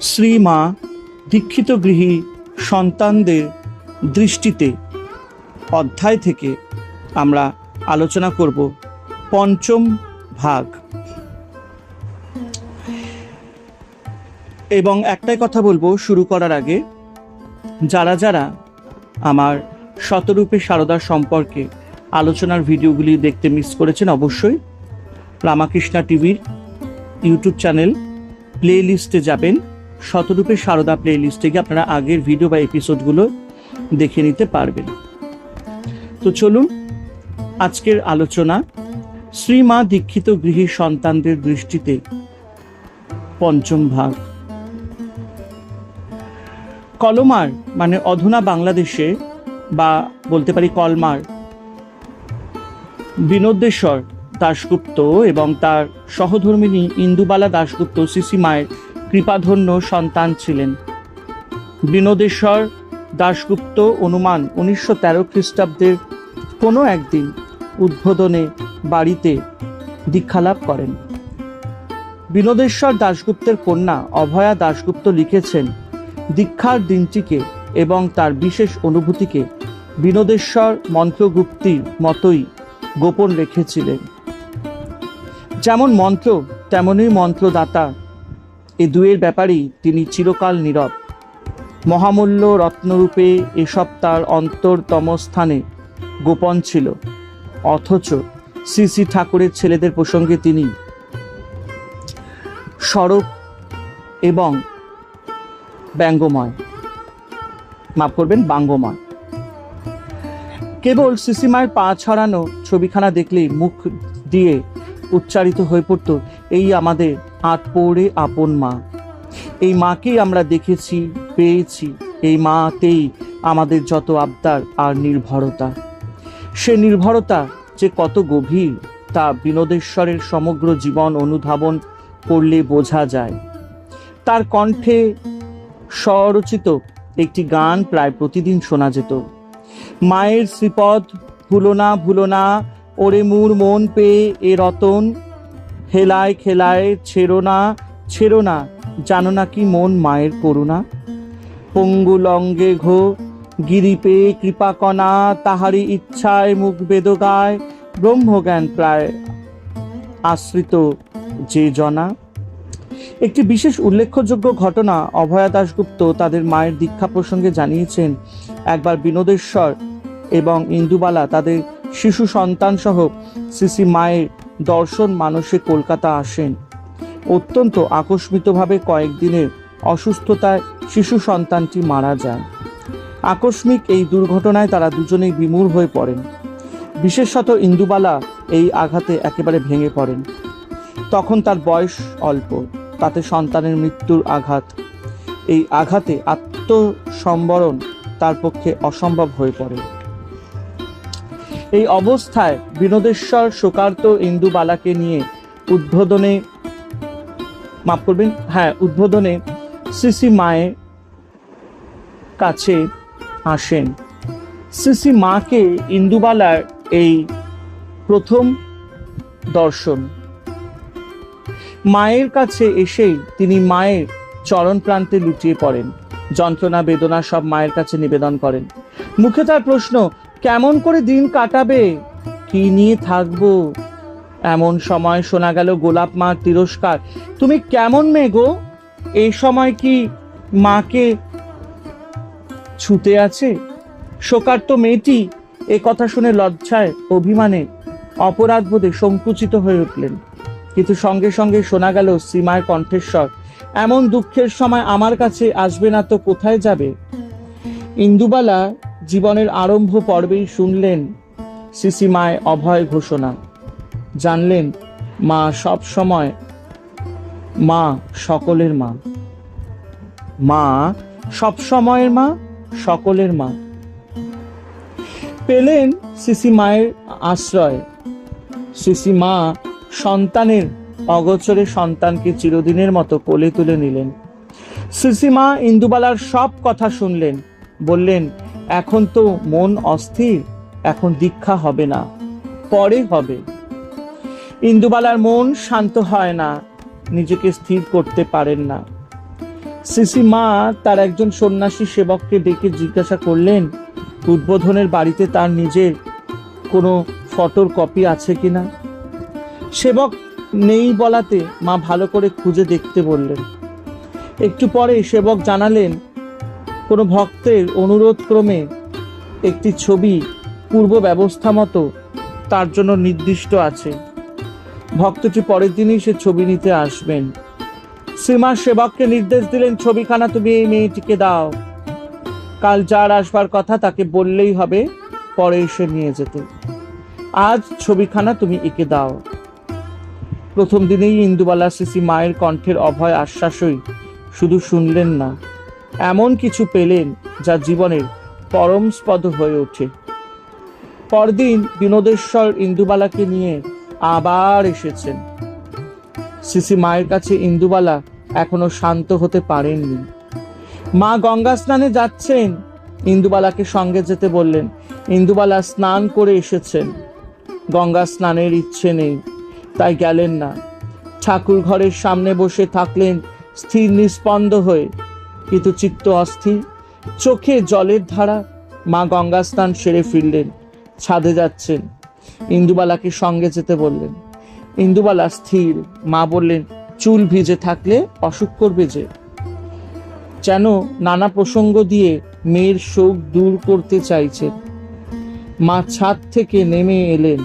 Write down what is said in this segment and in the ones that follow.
শ্রীমা দীক্ষিত গৃহী সন্তানদের দৃষ্টিতে অধ্যায় থেকে আমরা আলোচনা করব পঞ্চম ভাগ। এবং একটাই কথা বলব শুরু করার আগে, যারা যারা আমার শতরূপে সারদা সম্পর্কে আলোচনার ভিডিওগুলি দেখতে মিস করেছেন অবশ্যই, রামাকৃষ্ণা টিভির ইউটিউব চ্যানেল প্লে লিস্টে যাবেন। শতরূপে সারদা প্লে লিস্টে গিয়ে আপনারা আগের ভিডিও বা এপিসোডগুলো দেখে নিতে পারবেন। তো চলুন, আজকের আলোচনা শ্রীমা দীক্ষিত গৃহী সন্তানদের দৃষ্টিতে পঞ্চম ভাগ। কলমার মানে অধুনা বাংলাদেশে বা বলতে পারি কলমার বিনোদেশ্বর দাশগুপ্ত এবং তার সহধর্মিনী ইন্দুবালা দাশগুপ্ত সিসি মায়ের কৃপাধন্য সন্তান ছিলেন। বিনোদেশ্বর দাশগুপ্ত অনুমান উনিশশো তেরো খ্রিস্টাব্দের কোনো একদিন উদ্বোধনে বাড়িতে দীক্ষালাভ করেন। বিনোদেশ্বর দাশগুপ্তের কন্যা অভয়া দাশগুপ্ত লিখেছেন, দীক্ষার দিনটিকে এবং তার বিশেষ অনুভূতিকে বিনোদেশ্বর মন্ত্রগুপ্তির মতোই গোপন রেখেছিলেন। যেমন মন্ত্র, তেমনই মন্ত্রদাতা এ দুয়ের ব্যাপারেই তিনি চিরকাল নীরব। মহামূল্য রত্নরূপে এসব তার অন্তরতম স্থানে গোপন ছিল। অথচ শ্রী শ্রী ঠাকুরের ছেলেদের প্রসঙ্গে তিনি সরব এবং ব্যঙ্গময়। মাফ করবেন, বাঙ্গময়। কেবল সিসিমায়ের পা ছড়ানো ছবিখানা দেখলেই মুখ দিয়ে উচ্চারিত হয়ে পড়তো এই আমাদের আট পৌড়ে আপন মা। এই মাকেই আমরা দেখেছি, পেয়েছি। এই মাতেই আমাদের যত আবদার আর নির্ভরতা। সে নির্ভরতা যে কত গভীর, তা বিনোদেশ্বরের সমগ্র জীবন অনুধাবন করলে বোঝা যায়। তার কণ্ঠে স্বরচিত একটি গান প্রায় প্রতিদিন শোনা যেত। মায়ের শ্রীপদ, ভুলো না ভুলো না, ওরে মুর মন পেয়ে এ রতন হেলায় খেলায় ছেড়ো না ছেড়ো না, জানো না কি মন মায়ের করুণা? পঙ্গু লঙ্গে ঘো গিরি পেয়ে কৃপাকণা তাহারি ইচ্ছায় মুখ বেদগায়, ব্রহ্মজ্ঞান প্রায় আশ্রিত যে জনা। একটি বিশেষ উল্লেখযোগ্য ঘটনা অভয়া দাশগুপ্ত তাদের মায়ের দীক্ষা প্রসঙ্গে জানিয়েছেন। একবার বিনোদেশ্বর এবং ইন্দুবালা তাদের শিশু সন্তান সহ সিসি মায়ের দর্শন মানসে কলকাতা আসেন। অত্যন্ত আকস্মিতভাবে কয়েকদিনের অসুস্থতায় শিশু সন্তানটি মারা যায় আকস্মিক এই দুর্ঘটনায় তারা দুজনেই বিমূর হয়ে পড়েন। বিশেষত ইন্দুবালা এই আঘাতে একেবারে ভেঙে পড়েন। তখন তার বয়স অল্প, তাতে সন্তানের মৃত্যুর আঘাত। এই আঘাতে আত্মসম্বরণ তার পক্ষে অসম্ভব হয়ে পড়ে। এই অবস্থায় বিনোদেশ্বর শোকার্ত ইন্দুবালাকে নিয়ে উদ্বোধনে, মাফ করবেন হ্যাঁ উদ্বোধনে সিসি মায়ের কাছে আসেন। সিসি মাকে ইন্দুবালার এই প্রথম দর্শন। মায়ের কাছে এসেই তিনি মায়ের চরণ প্রান্তে লুটিয়ে পড়েন। যন্ত্রণা, বেদনা সব মায়ের কাছে নিবেদন করেন। মুখে তার প্রশ্ন কেমন করে দিন কাটাবে? কি নিয়ে থাকব? এমন সময় শোনা গেল গোলাপ মার তিরস্কার। তুমি কেমন মেয়ে গো? এই সময় কি মাকে ছুতে আছে? শোকার্ত মেয়েটি এ কথা শুনে লজ্জায়, অভিমানে অপরাধ বোধে সংকুচিত হয়ে উঠলেন। কিন্তু সঙ্গে সঙ্গে শোনা গেল সীমার কণ্ঠেশ্বর এমন দুঃখের সময় আমার কাছে আসবে না তো কোথায় যাবে? ইন্দুবালা জীবনের আরম্ভ পর্বেই শুনলেন সিসিমায় অভয় ঘোষণা। জানলেন মা সব সময় মা সকলের মা। মা সব সময়ের মা, সকলের মা। পেলেন সিসি মায়ের আশ্রয়। সিসি মা সন্তানের অগোচরে সন্তানকে চিরদিনের মতো কোলে তুলে নিলেন। সিসি মা ইন্দুবালার সব কথা শুনলেন। বললেন, এখন তো মন অস্থির, এখন দীক্ষা হবে না, পরে হবে। ইন্দুবালার মন শান্ত হয় না, নিজেকে স্থির করতে পারেন না। সিসি মা তার একজন সন্ন্যাসী সেবককে ডেকে জিজ্ঞাসা করলেন, উদ্বোধনের বাড়িতে তার নিজের কোনো ফটোর কপি আছে কিনা সেবক নেই বলাতে মা ভালো করে খুঁজে দেখতে বললেন। একটু পরে সেবক জানালেন কোনো ভক্তের অনুরোধ ক্রমে একটি ছবি পূর্ব ব্যবস্থা মতো তার জন্য নির্দিষ্ট আছে। ভক্তটি পরের দিনই সে ছবি নিতে আসবেন। শ্রীমা সেবককে নির্দেশ দিলেন, ছবিখানা তুমি এই মেয়েটিকে দাও। কাল যার আসবার কথা তাকে বললেই হবে, পরে এসে নিয়ে যেতে। আজ ছবিখানা তুমি একে দাও। প্রথম দিনেই ইন্দুবালা সিসি মায়ের কণ্ঠের অভয় আশ্বাসই শুধু শুনলেন না। এমন কিছু পেলেন যা জীবনের পরম স্পদ হয়ে ওঠে। পরদিন বিনোদেশ্বর ইন্দুবালাকে নিয়ে আবার এসেছেন। সিসি মায়ের কাছে ইন্দুবালা এখনও শান্ত হতে পারেননি। মা গঙ্গা স্নানে যাচ্ছেন। ইন্দুবালাকে সঙ্গে যেতে বললেন, ইন্দুবালা স্নান করে এসেছেন। গঙ্গা স্নানের ইচ্ছে নেই, তাই গেলেন না। ঠাকুর ঘরের সামনে বসে থাকলেন, স্থির নিস্পন্দ হয়ে। কিন্তু চিত্ত অস্থির। চোখে জলের ধারা। মা গঙ্গা স্নান সেরে ফিরলেন। ছাদে যাচ্ছেন। ইন্দুবালাকে সঙ্গে যেতে বললেন। ইন্দুবালা স্থির। মা বললেন, চুল ভিজে থাকলে অসুখ করবে যে। যেন নানা প্রসঙ্গ দিয়ে মেয়ের শোক দূর করতে চাইছেন। মা ছাদ থেকে নেমে এলেন।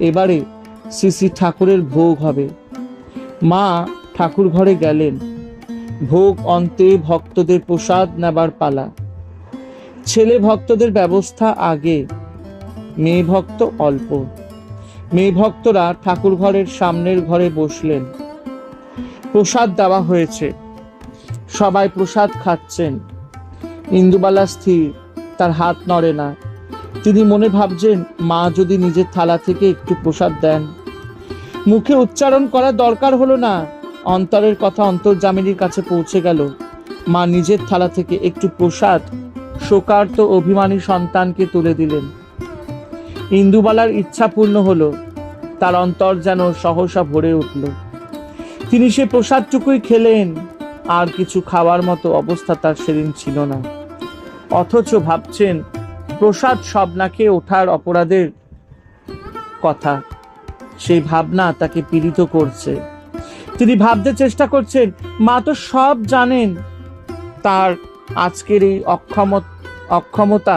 এবারে শ্রী শ্রী ঠাকুরের ভোগ হবে। মা ঠাকুর ঘরে গেলেন। ভোগ, অন্তে ভক্তদের প্রসাদ নেবার পালা। ছেলে ভক্তদের ব্যবস্থা আগে, মেয়ে ভক্ত অল্প। মেয়ে ভক্তরা ঠাকুর ঘরের সামনের ঘরে বসলেন। প্রসাদ দেওয়া হয়েছে। সবাই প্রসাদ খাচ্ছেন। ইন্দুবালা স্থির, তার হাত নড়ে না। তিনি মনে ভাবছেন, মা যদি নিজের থালা থেকে একটু প্রসাদ দেন। মুখে উচ্চারণ করার দরকার হলো না। অন্তরের কথা অন্তর্জামিনীর কাছে পৌঁছে গেল। মা নিজের থালা থেকে একটু প্রসাদ, শোকার্ত অভিমানী সন্তানকে তুলে দিলেন। ইন্দুবালার ইচ্ছা পূর্ণ হলো, তার অন্তর যেন সহসা ভরে উঠল। তিনি সে প্রসাদটুকুই খেলেন, আর কিছু খাওয়ার মতো অবস্থা তার সেদিন ছিল না। অথচ ভাবছেন, প্রসাদ সব না খেয়ে ওঠার অপরাধের কথা। সেই ভাবনা তাকে পীড়িত করছে। তিনি ভাবতে চেষ্টা করছেন, মা তো সব জানেন। তার আজকের এই অক্ষম অক্ষমতা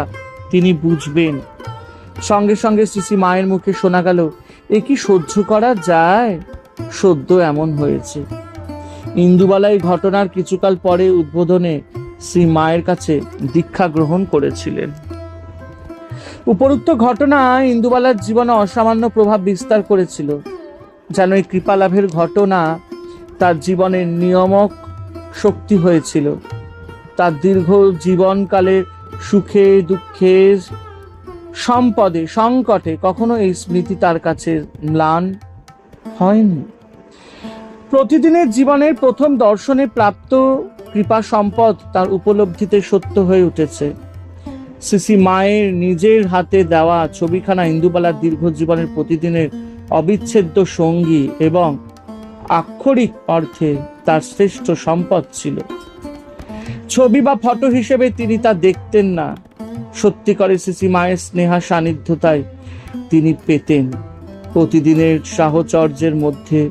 তিনি বুঝবেন। সঙ্গে সঙ্গে শ্রী মায়ের মুখে শোনা গেল, এ কি সহ্য করা যায়? সদ্য এমন হয়েছে। ইন্দুবালাই ঘটনার কিছুকাল পরে উদ্বোধনে শ্রী মায়ের কাছে দীক্ষা গ্রহণ করেছিলেন। উপরুক্ত ঘটনা ইন্দুবালার জীবনে অসামান্য প্রভাব বিস্তার করেছিল। যেন এই কৃপালাভের ঘটনা তার জীবনের নিয়ামক শক্তি হয়েছিল। তার দীর্ঘ জীবনকালে সুখে, দুঃখে, সম্পদে, সংকটে কখনো এই স্মৃতি তার কাছে ম্লান হয়নি। প্রতিদিনের জীবনের প্রথম দর্শনে প্রাপ্ত কৃপা সম্পদ তার উপলব্ধিতে সত্য হয়ে উঠেছে। সিসি মায়ের নিজের হাতে দেওয়া ছবিখানা ইন্দুবালার দীর্ঘ জীবনের প্রতিদিনের অবিচ্ছেদ্য সঙ্গী এবং আক্ষরিক অর্থে তার শ্রেষ্ঠ সম্পদ ছিল। ছবি বা ফটো হিসেবে তিনি তা দেখতেন না। সত্যিকারে সিসি মায়ের স্নেহা সান্নিধ্যতায় তিনি পেতেন। প্রতিদিনের সাহচর্যের মধ্যে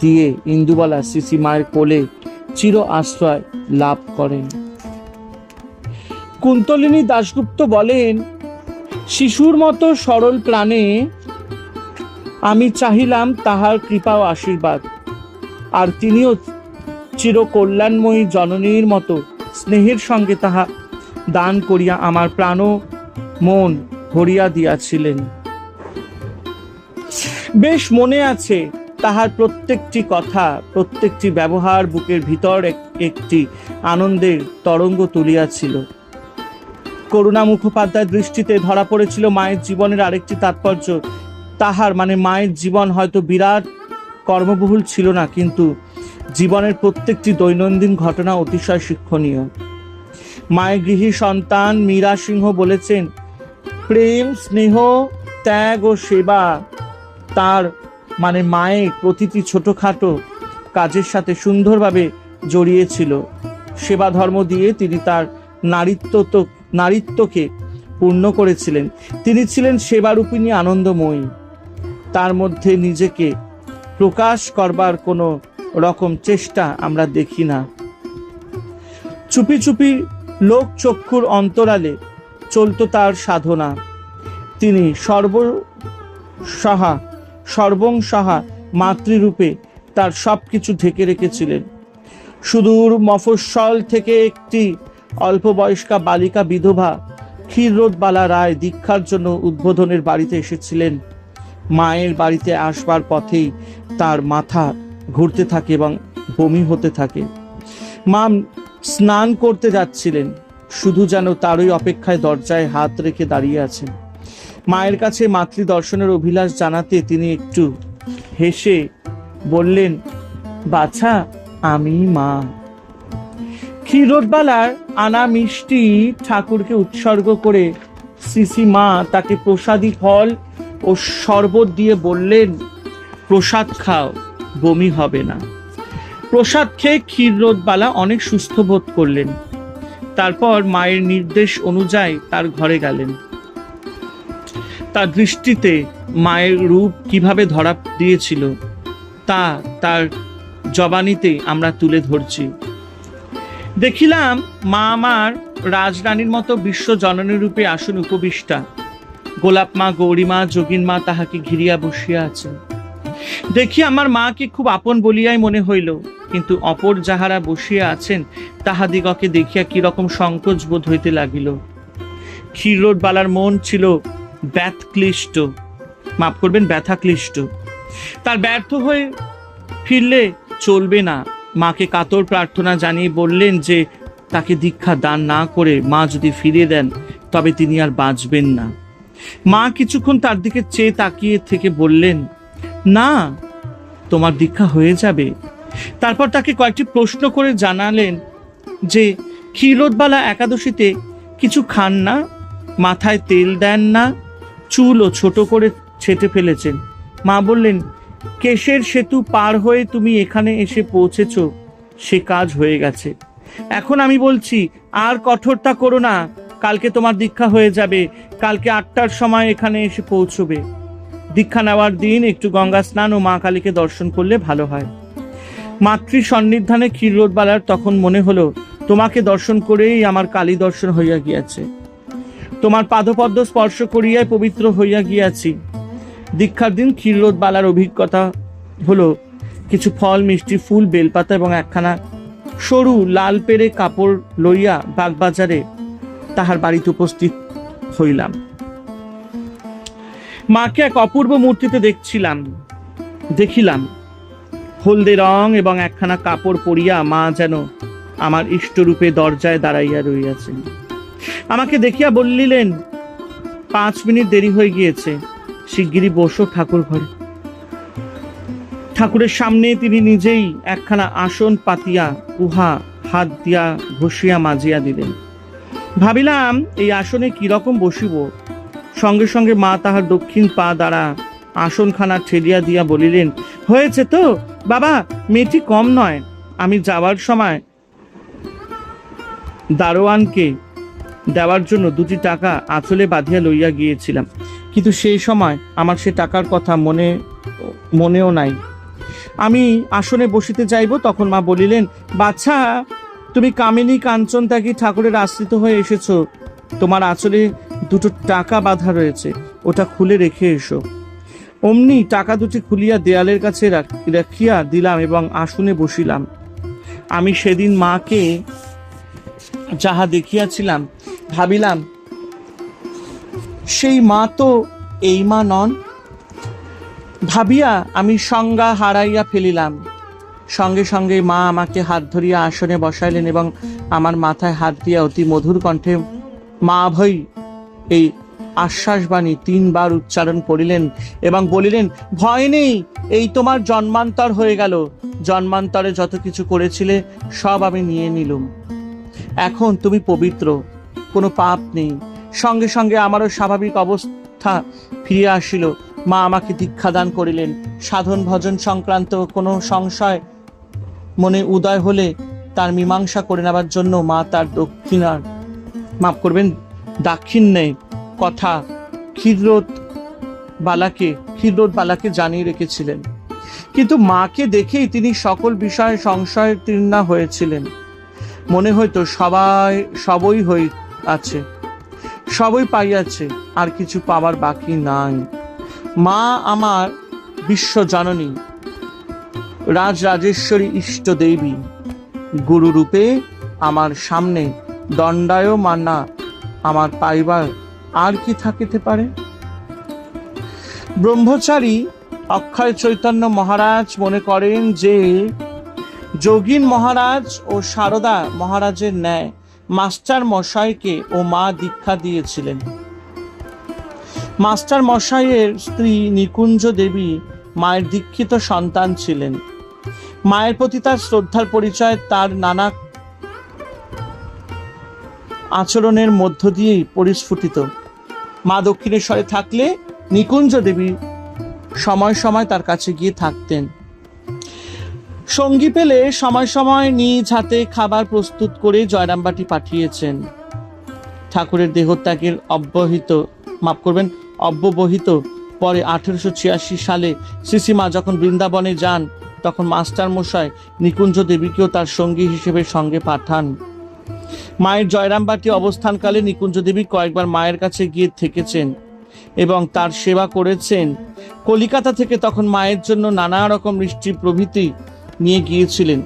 দিয়ে ইন্দুবালা সিসি মায়ের কোলে চির আশ্রয় লাভ করেন। কুন্তলিনী দাশগুপ্ত বলেন, শিশুর মতো সরল প্রাণে আমি চাহিলাম তাহার কৃপা ও আশীর্বাদ। আর তিনিও চির কল্যাণময়ী জননীর মতো স্নেহের সঙ্গে তাহা দান করিয়া আমার প্রাণ মন ভরিয়া দিয়াছিলেন। বেশ মনে আছে তাহার প্রত্যেকটি কথা, প্রত্যেকটি ব্যবহার বুকের ভিতর এক- একটি আনন্দের তরঙ্গ তুলিয়াছিল। করুণা মুখোপাধ্যায়ের দৃষ্টিতে ধরা পড়েছিল মায়ের জীবনের আরেকটি তাৎপর্য। তাহার মানে মায়ের জীবন হয়তো বিরাট কর্মবহুল ছিল না, কিন্তু জীবনের প্রত্যেকটি দৈনন্দিন ঘটনা অতিশয় শিক্ষণীয়। মায়ের গৃহী সন্তান মীরা সিংহ বলেছেন, প্রেম, স্নেহ, ত্যাগ ও সেবা তার মানে মায়ের প্রতিটি ছোটখাটো কাজের সাথে সুন্দরভাবে জড়িয়েছিল। সেবা ধর্ম দিয়ে তিনি তার নারীত্ব নারীত্বকে পূর্ণ করেছিলেন। তিনি ছিলেন সেবারূপিণী আনন্দময়ী। তার মধ্যে নিজেকে প্রকাশ করবার কোনো রকম চেষ্টা আমরা দেখি না। চুপি চুপি লোক চক্ষুর অন্তরালে চলতো তার সাধনা। তিনি সর্বসহা সর্বংসহা মাতৃরূপে তার সব কিছু ঢেকে রেখেছিলেন। সুদূর মফস্বল থেকে একটি অল্প বয়স্কা বালিকা বিধবা ক্ষীররোদবালা রায় দীক্ষার জন্য উদ্বোধনের বাড়িতে এসেছিলেন। মায়ের বাড়িতে আসবার পথেই তার মাথা ঘুরতে থাকে এবং বমি হতে থাকে। মা স্নান করতে যাচ্ছিলেন, শুধু যেন তারই অপেক্ষায় দরজায় হাত রেখে দাঁড়িয়ে আছেন। মায়ের কাছে মাতৃ দর্শনের অভিলাষ জানাতে তিনি একটু হেসে বললেন, বাছা, আমি মা। ক্ষীরোদবালার আনা মিষ্টি ঠাকুরকে উৎসর্গ করে সিসি মা তাকে প্রসাদী ফল ও শরবত দিয়ে বললেন, প্রসাদ খাও, বমি হবে না। প্রসাদ খেয়ে ক্ষীররোদবালা অনেক সুস্থ বোধ করলেন। তারপর মায়ের নির্দেশ অনুযায়ী তার ঘরে গেলেন। তার দৃষ্টিতে মায়ের রূপ কীভাবে ধরা দিয়েছিল, তা তার জবানিতে আমরা তুলে ধরছি। দেখিলাম মা আমার রাজরানীর মতো বিশ্ব জননী রূপে আসন উপবিষ্টা। গোলাপ মা, গৌরী মা, যোগিন মা তাহাকে ঘিরিয়া বসিয়া আছেন। দেখি আমার মাকে খুব আপন বলিয়াই মনে হইল, কিন্তু অপর যাহারা বসিয়া আছেন, তাহাদিগকে দেখিয়া কীরকম সংকোচ বোধ হইতে লাগিল। ক্ষীরোদ বালার মন ছিল ব্যথক্লিষ্ট। মাফ করবেন, ব্যথাক্লিষ্ট। তার ব্যর্থ হয়ে ফিরলে চলবে না। মাকে কাতর প্রার্থনা জানিয়ে বললেন যে, তাকে দীক্ষা দান না করে মা যদি ফিরিয়ে দেন, তবে তিনি আর বাঁচবেন না। মা কিছুক্ষণ তার দিকে চেয়ে তাকিয়ে থেকে বললেন, না, তোমার দীক্ষা হয়ে যাবে। তারপর তাকে কয়েকটি প্রশ্ন করে জানালেন যে ক্ষীরোদবালা একাদশীতে কিছু খান না, মাথায় তেল দেন না, চুলও ছোট করে ছেটে ফেলেছেন। মা বললেন, কেশের সেতু পার হয়ে তুমি এখানে এসে পৌঁছেছ, সে কাজ হয়ে গেছে। এখন আমি বলছি, আর কঠোরতা করো না কালকে তোমার দীক্ষা হয়ে যাবে। কালকে আটটার সময় এখানে এসে পৌঁছবে। দীক্ষা নেওয়ার দিন একটু গঙ্গা স্নান ও মা কালীকে দর্শন করলে ভালো হয়। মাতৃ সন্নিধানে ক্ষীরোদবালার তখন মনে হলো, তোমাকে দর্শন করেই আমার কালী দর্শন হইয়া গিয়াছে। তোমার পাদপদ্ম স্পর্শ করিয়াই পবিত্র হইয়া গিয়াছি। দীক্ষার দিন ক্ষীরোদবালার অভিজ্ঞতা হলো, কিছু ফল, মিষ্টি, ফুল, বেলপাতা এবং একখানা সরু লাল পেরে কাপড় লইয়া বাগবাজারে তাহার বাড়িতে উপস্থিত হইলাম। মাকে এক অপূর্ব মূর্তিতে দেখছিলাম, দেখিলাম। হলদে রং এবং একখানা কাপড় পরিয়া মা যেন আমার ইষ্টরূপে দরজায় দাঁড়াইয়া রইয়াছেন আমাকে দেখিয়া বললিলেন পাঁচ মিনিট দেরি হয়ে গিয়েছে, শিগগিরই বসো ঠাকুর ঘরে। ঠাকুরের সামনে তিনি নিজেই একখানা আসন পাতিয়া, উহা হাত দিয়া ঘষিয়া মাজিয়া দিলেন। ভাবিলাম এই আসনে কীরকম বসিব? সঙ্গে সঙ্গে মা তাহার দক্ষিণ পা দ্বারা আসনখানা ঠেলিয়া দিয়া বলিলেন, হয়েছে তো? বাবা, মেয়েটি কম নয়। আমি যাওয়ার সময় দারোয়ানকে দেওয়ার জন্য দুটি টাকা আঁচলে বাঁধিয়া লইয়া গিয়েছিলাম। কিন্তু সেই সময় আমার সে টাকার কথা মনে, মনেও নাই। আমি আসনে বসিতে যাইব তখন মা বলিলেন বাচ্চা তুমি কামিনী কাঞ্চন ত্যাগী ঠাকুরের আশ্রিত হয়ে এসেছ। তোমার আঁচলে দুটো টাকা বাঁধা রয়েছে, ওটা খুলে রেখে এসো। অমনি টাকা দুটি খুলিয়া দেয়ালের কাছে রাখ- রাখিয়া দিলাম এবং আসনে বসিলাম। আমি সেদিন মাকে যাহা দেখিয়াছিলাম, ভাবিলাম, সেই মা তো এই মা নন? ভাবিয়া আমি সংজ্ঞা হারাইয়া ফেলিলাম। সঙ্গে সঙ্গে মা আমাকে হাত ধরিয়া আসনে বসাইলেন এবং আমার মাথায় হাত দিয়া অতি মধুর কণ্ঠে, মা ভৈ এই আশ্বাসবাণী তিনবার উচ্চারণ করিলেন এবং বলিলেন, ভয় নেই, এই তোমার জন্মান্তর হয়ে গেল। জন্মান্তরে যত কিছু করেছিলে, সব আমি নিয়ে নিলুম। এখন তুমি পবিত্র, কোনো পাপ নেই। সঙ্গে সঙ্গে আমারও স্বাভাবিক অবস্থা ফিরে আসিল। মা আমাকে দীক্ষাদান করিলেন। সাধন ভজন সংক্রান্ত কোনো সংশয় মনে উদয় হলে তার মীমাংসা করে নেবার জন্য মা তার দক্ষিণার, মাফ করবেন, দাক্ষিণ্যে কথা ক্ষীরোদ বালাকে ক্ষীরোদ বালাকে জানিয়ে রেখেছিলেন। কিন্তু মাকে দেখেই তিনি সকল বিষয়ে সংশয় তীর্ণা হয়েছিলেন। মনে হয়তো সবাই, সবই হই আছে, সবই পাইয়াছে, আর কিছু পাওয়ার বাকি নাই। মা আমার বিশ্ব জননী রাজ রাজেশ্বরী ইষ্ট দেবী। গুরুরূপে আমার সামনে দণ্ডায় মানা আমার পাইবার আর কি থাকিতে পারে? ব্রহ্মচারী অক্ষয় চৈতন্য মহারাজ মনে করেন যে, যোগীন মহারাজ ও সারদা মহারাজের ন্যায় মাস্টার মশাইকে ও মা দীক্ষা দিয়েছিলেন। মাস্টার মশাইয়ের স্ত্রী নিকুঞ্জ দেবী মায়ের দীক্ষিত সন্তান ছিলেন। মায়ের প্রতি তার শ্রদ্ধার পরিচয় তার নানা আচরণের মধ্য দিয়েই পরিস্ফুটিত। মা দক্ষিণেশ্বরে থাকলে নিকুঞ্জ দেবী সময় সময় তার কাছে গিয়ে থাকতেন। সঙ্গী পেলে সময় সময় নিজ হাতে খাবার প্রস্তুত করে জয়রামবাটি পাঠিয়েছেন। ঠাকুরের দেহত্যাগের অব্যহিত মাফ করবেন, অব্যবহিত পরে আঠেরোশো ছিয়াশি সালে শ্রীসীমা যখন বৃন্দাবনে যান, তখন মাস্টার মশাই নিকুঞ্জ দেবীকেও তার সঙ্গী হিসেবে সঙ্গে পাঠান। মায়ের জয়রামবাটি অবস্থানকালে নিকুঞ্জ দেবী কয়েকবার মায়ের কাছে গিয়ে থেকেছেন এবং তার সেবা করেছেন। কলিকাতা থেকে তখন মায়ের জন্য নানা রকম মিষ্টি প্রভৃতি নিয়ে গিয়েছিলেন।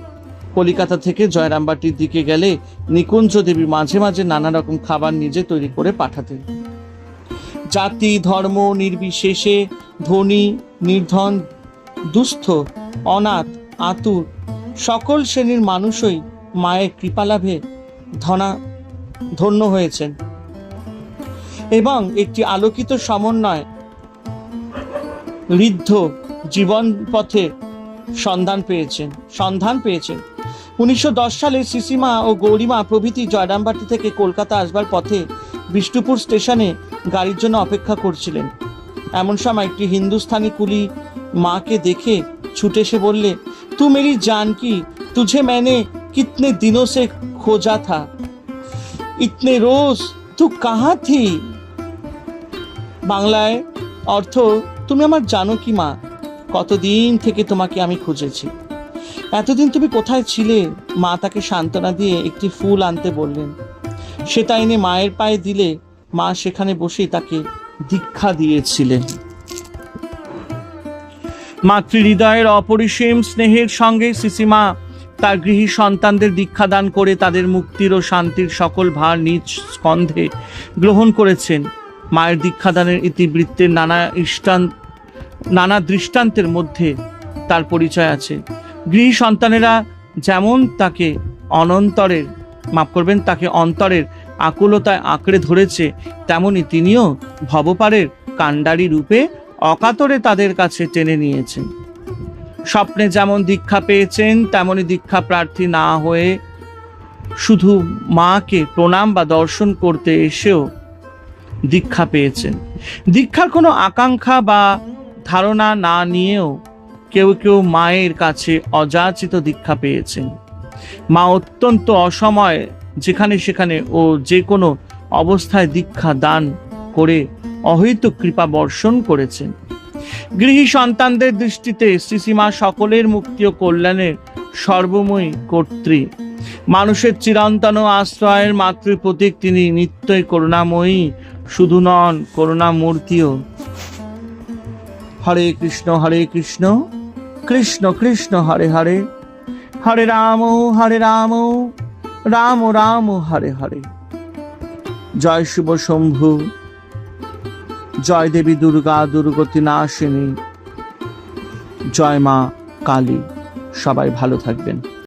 কলিকাতা থেকে জয়রামবাটির দিকে গেলে নিকুঞ্জ দেবী মাঝে মাঝে নানা রকম খাবার নিজে তৈরি করে পাঠাতেন। জাতি, ধর্ম নির্বিশেষে ধনী, নির্ধন, দুস্থ, অনাথ, আতুর, সকল শ্রেণির মানুষই মায়ের কৃপালাভে ধনা, ধন্য হয়েছেন। এবং একটি আলোকিত সমন্বয় ঋদ্ধ জীবন পথে সন্ধান পেয়েছেন সন্ধান পেয়েছেন। উনিশশো দশ সালে সিসিমা ও গৌরিমা প্রভৃতি জয়রামবাটি থেকে কলকাতা আসবার পথে বিষ্ণুপুর স্টেশনে গাড়ির জন্য অপেক্ষা করছিলেন এমন সময় একটি হিন্দুস্তানি কুলি মাকে দেখে ছুটে এসে বললে তু মেরি জান কি তুঝে मैंने कितने दिनों से खोजा था इतने रोज तू कहाँ थी বাংলায় অর্থ তুমি আমার জানো কি মা কতদিন থেকে তোমাকে আমি খুঁজেছি এতদিন তুমি কোথায় ছিলে মা তাকে সান্ত্বনা দিয়ে একটি ফুল আনতে বললেন সেটা এনে মায়ের পায়ে দিলে মা সেখানে বসেই তাকে দীক্ষা দিয়েছিলেন। মাতৃ হৃদয়ের অপরিসীম স্নেহের সঙ্গে সিসিমা তার গৃহী সন্তানদের দীক্ষাদান করে তাদের মুক্তির ও শান্তির সকল ভার নিজ স্কন্ধে গ্রহণ করেছেন। মায়ের দীক্ষাদানের ইতিবৃত্তের নানা ইষ্টান, নানা দৃষ্টান্তের মধ্যে তার পরিচয় আছে। গৃহী সন্তানেরা যেমন তাকে অনন্তরের, মাফ করবেন, তাকে অন্তরের আকুলতায় আঁকড়ে ধরেছে, তেমনি তিনিও ভবপারের কাণ্ডারি রূপে অকাতরে তাদের কাছে টেনে নিয়েছেন। স্বপ্নে যেমন দীক্ষা পেয়েছেন, তেমনি দীক্ষা প্রার্থী না হয়ে শুধু মাকে প্রণাম বা দর্শন করতে এসেও দীক্ষা পেয়েছেন। দীক্ষার কোনো আকাঙ্ক্ষা বা ধারণা না নিয়েও কেউ কেউ মায়ের কাছে অযাচিত দীক্ষা পেয়েছেন। মা অত্যন্ত অসময় যেখানে সেখানে ও যে কোনো অবস্থায় দীক্ষা দান করে অহৈত কৃপা বর্ষণ করেছেন গৃহী সন্তানদের দৃষ্টিতে শ্রীসীমা সকলের মুক্তি ও কল্যাণের সর্বময়ী কর্ত্রী। মানুষের চিরন্তন আশ্রয়ের মাতৃ প্রতীক তিনি নিত্যই করুণাময়ী, শুধু নন করুণামূর্তিও। হরে কৃষ্ণ হরে কৃষ্ণ কৃষ্ণ কৃষ্ণ, হরে হরে। হরে রাম হরে রাম। রাম রাম হরে হরে। জয় শুভ শম্ভু। জয় দেবী দুর্গা দুর্গতি নাশিনী জয় মা কালী। সবাই ভালো থাকবেন।